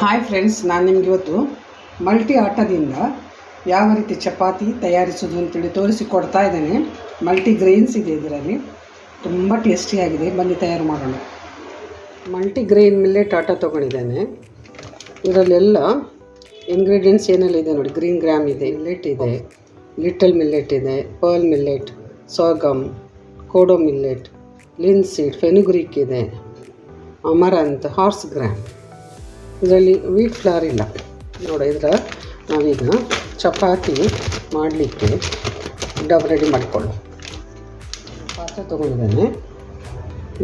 Hi friends ನಾನು ನಿಮ್ಗೆ ಇವತ್ತು ಮಲ್ಟಿ ಆಟದಿಂದ ಯಾವ ರೀತಿ ಚಪಾತಿ ತಯಾರಿಸೋದು ಅಂತೇಳಿ ತೋರಿಸಿ ಕೊಡ್ತಾ ಇದ್ದೇನೆ. ಮಲ್ಟಿ ಗ್ರೈನ್ಸ್ ಇದೆ ಇದರಲ್ಲಿ. ತುಂಬ ಟೇಸ್ಟಿಯಾಗಿದೆ ಬನ್ನಿ ತಯಾರು ಮಾಡೋಣ. ಮಲ್ಟಿ ಗ್ರೈನ್ ಮಿಲ್ಲೆಟ್ ಆಟ ತೊಗೊಂಡಿದ್ದೇನೆ. ಇದರಲ್ಲೆಲ್ಲ ಇಂಗ್ರೀಡಿಯೆಂಟ್ಸ್ ಏನೆಲ್ಲ ಇದೆ ನೋಡಿ. ಗ್ರೀನ್ ಗ್ರಾಮ್ ಇದೆ ಮಿಲ್ಲೆಟ್ ಇದೆ ಲಿಟಲ್ ಮಿಲ್ಲೆಟ್ ಇದೆ pearl millet sorghum kodo millet linseed fenugreek ಇದೆ ಅಮರಂತ್ ಹಾರ್ಸ್ ಗ್ರಾಮ್ ಇದರಲ್ಲಿ ವೀಟ್ ಫ್ಲವರ್ ಇಲ್ಲ. ನೋಡಿ, ಇದರ ನಾವೀಗ ಚಪಾತಿ ಮಾಡಲಿಕ್ಕೆ ಡಬ್ ರೆಡಿ ಮಾಡಿಕೊಳ್ಳು ಪಾತ್ರೆ ತೊಗೊಂಡಿದ್ದೇನೆ.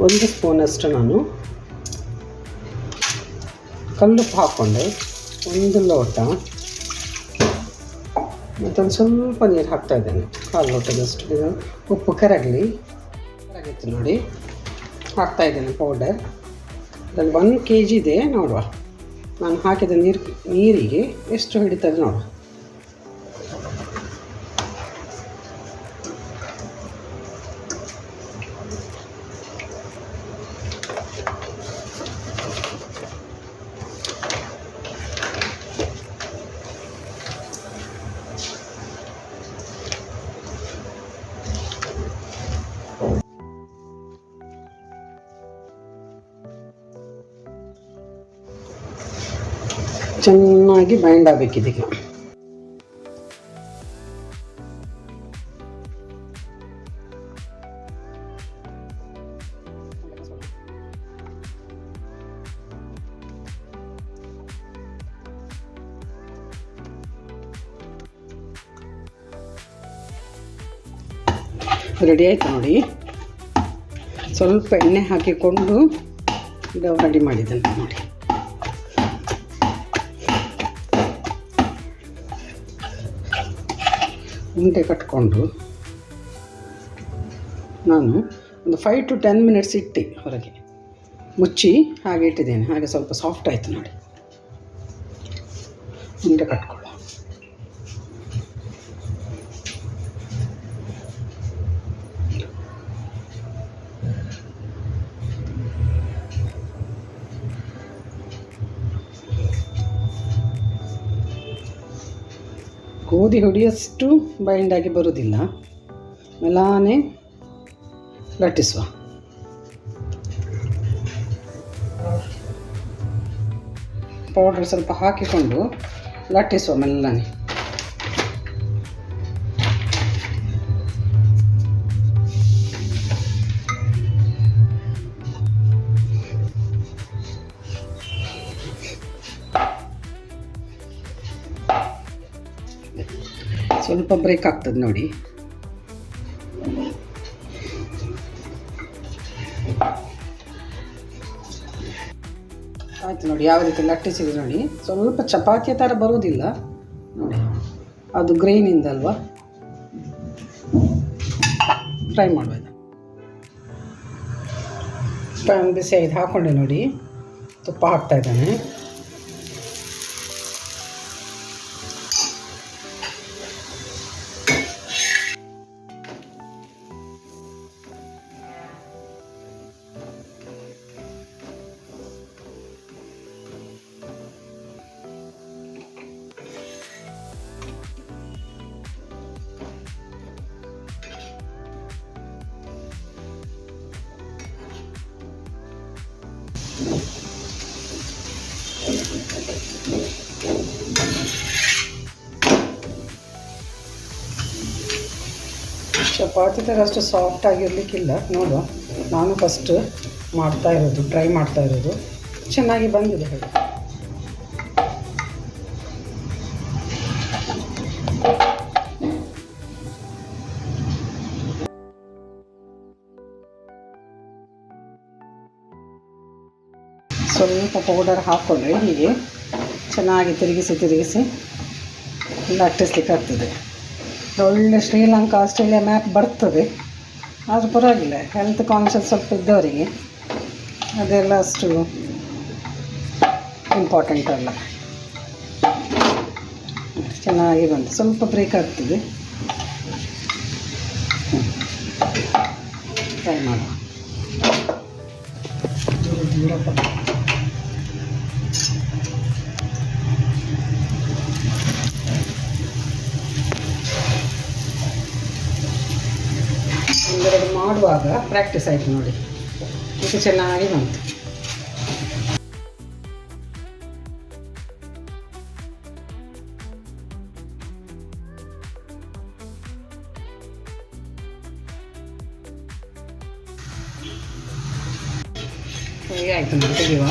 ಒಂದು ಸ್ಪೂನಷ್ಟು ನಾನು ಕಲ್ಲುಪ್ಪು ಹಾಕ್ಕೊಂಡೆ. ಒಂದು ಲೋಟ. ಮತ್ತೊಂದು ಸ್ವಲ್ಪ ನೀರು ಹಾಕ್ತಾ ಇದ್ದೇನೆ. ಕಾಲು ಲೋಟದಷ್ಟು ಇದು ಉಪ್ಪು ಕರಗಲಿ. ಕರಗಿತ್ತು ನೋಡಿ. ಹಾಕ್ತಾ ಇದ್ದೇನೆ ಪೌಡರ್ ಅದರಲ್ಲಿ ಒಂದು ಕೆ ಜಿ ಇದೆ ನೋಡುವ. ನಾನು ಹಾಕಿದ ನೀರು ನೀರಿಗೆ ಎಷ್ಟು ಹಿಡಿತದೆ ನೋಡುವ ಚೆನ್ನಾಗಿ ಬೈಂಡ್ ಇದಕ್ಕೆ ರೆಡಿ ಆಯ್ತು ನೋಡಿ? ಸ್ವಲ್ಪ ಎಣ್ಣೆ ಹಾಕಿಕೊಂಡು ಇದು ರೆಡಿ ಮಾಡಿದ್ದೇನೆ ನೋಡಿ. ಉಂಡೆ ಕಟ್ಕೊಂಡು ನಾನು ಒಂದು ಫೈವ್ ಟು ಟೆನ್ ಮಿನಿಟ್ಸ್ ಇಟ್ಟು ಹೊರಗೆ ಮುಚ್ಚಿ ಹಾಗೆ ಇಟ್ಟಿದ್ದೇನೆ. ಹಾಗೆ ಸ್ವಲ್ಪ ಸಾಫ್ಟ್ ಆಯಿತು ನೋಡಿ. ಉಂಡೆ ಕಟ್ಕೊಳ್ಳೋ ಗೋಧಿ ಬೈಂಡ್ ಬೈಂಡಾಗಿ ಬರುವುದಿಲ್ಲ ಮೆಲಾನೆ ಲಟ್ಟಿಸುವ. ಪೌಡರ್ ಸ್ವಲ್ಪ ಹಾಕಿಕೊಂಡು ಲಟ್ಟಿಸುವ ಮೆಲ್ಲನೆ ಸ್ವಲ್ಪ ಬ್ರೇಕ್ ಆಗ್ತದೆ ನೋಡಿ. ಆಯ್ತು ನೋಡಿ, ಯಾವ ರೀತಿ ಲಟ್ಟಿಸಿದ್ರು ನೋಡಿ. ಸ್ವಲ್ಪ ಚಪಾತಿಯ ಥರ ಬರೋದಿಲ್ಲ ನೋಡಿ, ಅದು ಗ್ರೈನಿಂದ ಅಲ್ವಾ? ಫ್ರೈ ಮಾಡಬೇಕು ಬಿಸಿ ಆಯ್ತು ಹಾಕ್ಕೊಂಡೆ ನೋಡಿ. ತುಪ್ಪ ಹಾಕ್ತಾ ಇದ್ದಾನೆ. ಚಪಾತಿ ಥರ ಅಷ್ಟು ಸಾಫ್ಟ್ ಆಗಿರಲಿಕ್ಕಿಲ್ಲ. ನೋಡುವ. ನಾನು ಫಸ್ಟ್ ಮಾಡ್ತಾ ಇರೋದು ಟ್ರೈ ಮಾಡ್ತಾ ಇರೋದು. ಚೆನ್ನಾಗಿ ಬಂದಿದೆ ಹೇಳಿ. ಸ್ವಲ್ಪ ಪೌಡರ್ ಹಾಕ್ಕೊಂಡ್ರೆ ಹೀಗೆ ಚೆನ್ನಾಗಿ ತಿರುಗಿಸಿ ತಿರುಗಿಸಿ ಲಟ್ಟಿಸ್ಲಿಕ್ಕೆ ಆಗ್ತದೆ. ಒಳ್ಳೆ ಶ್ರೀಲಂಕಾ, ಆಸ್ಟ್ರೇಲಿಯಾ ಮ್ಯಾಪ್ ಬರ್ತದೆ. ಆದರೂ ಪರವಾಗಿಲ್ಲ ಹೆಲ್ತ್ ಕಾನ್ಷಿಯಸ್ ಸ್ವಲ್ಪ ಇದ್ದವರಿಗೆ ಅದೆಲ್ಲ ಅಷ್ಟು ಇಂಪಾರ್ಟೆಂಟ್ ಅಲ್ಲ. ಚೆನ್ನಾಗಿ ಬಂತು. ಸ್ವಲ್ಪ ಬ್ರೇಕ್ ಆಗ್ತದೆ. ಟ್ರೈ ಮಾಡುವ ಮಾಡುವಾಗ ಪ್ರಾಕ್ಟೀಸ್ ಆಯಿತು ನೋಡಿ. ಈಗ ಚೆನ್ನಾಗಿ ಬಂತು ಹೇಗೆ ಆಯಿತು ನೋಡಿ ತೆಗೆಯುವ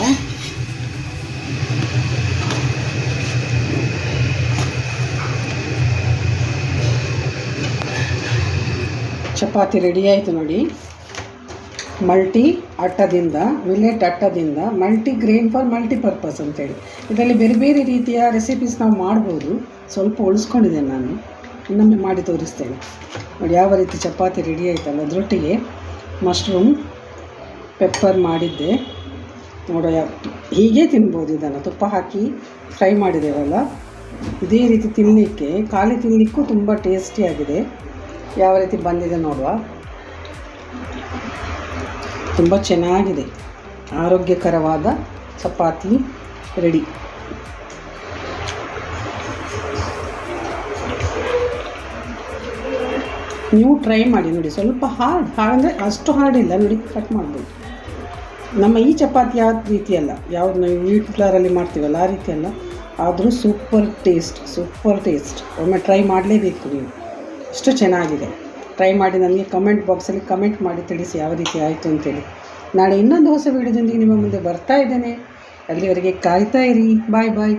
ಚಪಾತಿ ರೆಡಿ ಆಯಿತು ನೋಡಿ. ಮಲ್ಟಿ ಅಟ್ಟದಿಂದ ಮಿಲೆಟ್ ಅಟ್ಟದಿಂದ ಮಲ್ಟಿ ಗ್ರೇನ್ ಫಾರ್ ಮಲ್ಟಿಪರ್ಪಸ್ ಅಂತೇಳಿ. ಇದರಲ್ಲಿ ಬೇರೆ ಬೇರೆ ರೀತಿಯ ರೆಸಿಪೀಸ್ ನಾವು ಮಾಡ್ಬೋದು. ಸ್ವಲ್ಪ ಉಳಿಸ್ಕೊಂಡಿದ್ದೇನೆ ನಾನು. ಇನ್ನೊಮ್ಮೆ ಮಾಡಿ ತೋರಿಸ್ತೇನೆ. ನೋಡಿ, ಯಾವ ರೀತಿ ಚಪಾತಿ ರೆಡಿ ಆಯ್ತಲ್ಲ. ಅದರೊಟ್ಟಿಗೆ ಮಶ್ರೂಮ್ ಪೆಪ್ಪರ್ ಮಾಡಿದ್ದೆ. ನೋಡೋ ಹೀಗೆ ತಿನ್ಬೋದು ಇದನ್ನು. ತುಪ್ಪ ಹಾಕಿ ಫ್ರೈ ಮಾಡಿದ್ದೇವಲ್ಲ. ಇದೇ ರೀತಿ ತಿನ್ನಲಿಕ್ಕೆ, ಖಾಲಿ ತಿನ್ನಲಿಕ್ಕೂ ತುಂಬ ಟೇಸ್ಟಿಯಾಗಿದೆ ಯಾವ ರೀತಿ ಬಂದಿದೆ ನೋಡುವ. ತುಂಬ ಚೆನ್ನಾಗಿದೆ. ಆರೋಗ್ಯಕರವಾದ ಚಪಾತಿ ರೆಡಿ. ನೀವು ಟ್ರೈ ಮಾಡಿ ನೋಡಿ. ಸ್ವಲ್ಪ ಹಾರ್ಡ್ ಹಾಗಂದರೆ ಅಷ್ಟು ಹಾರ್ಡ್ ಇಲ್ಲ. ನೋಡಿ, ಕಟ್ ಮಾಡ್ಬೋದು. ನಮ್ಮ ಈ ಚಪಾತಿ ಯಾವ ರೀತಿಯಲ್ಲ. ಯಾವ್ದು ನಾವು ವೀಟ್ ಫ್ಲವರಲ್ಲಿ ಮಾಡ್ತೀವಲ್ಲ, ಆ ರೀತಿಯಲ್ಲ. ಆದರೂ ಸೂಪರ್ ಟೇಸ್ಟ್ ಸೂಪರ್ ಟೇಸ್ಟ್ ಒಮ್ಮೆ ಟ್ರೈ ಮಾಡಲೇಬೇಕು ನೀವು. ಅಷ್ಟು ಚೆನ್ನಾಗಿದೆ. ಟ್ರೈ ಮಾಡಿ ನನಗೆ ಕಮೆಂಟ್ ಬಾಕ್ಸಲ್ಲಿ ಕಮೆಂಟ್ ಮಾಡಿ ತಿಳಿಸಿ ಯಾವ ರೀತಿ ಆಯಿತು ಅಂತೇಳಿ. ನಾಳೆ ಇನ್ನೊಂದು ಹೊಸ ವೀಡಿಯೋದೊಂದಿಗೆ ನಿಮ್ಮ ಮುಂದೆ ಬರ್ತಾ ಇದ್ದೇನೆ. ಅಲ್ಲಿವರೆಗೆ ಕಾಯ್ತಾ ಇರಿ. ಬಾಯ್ ಬಾಯ್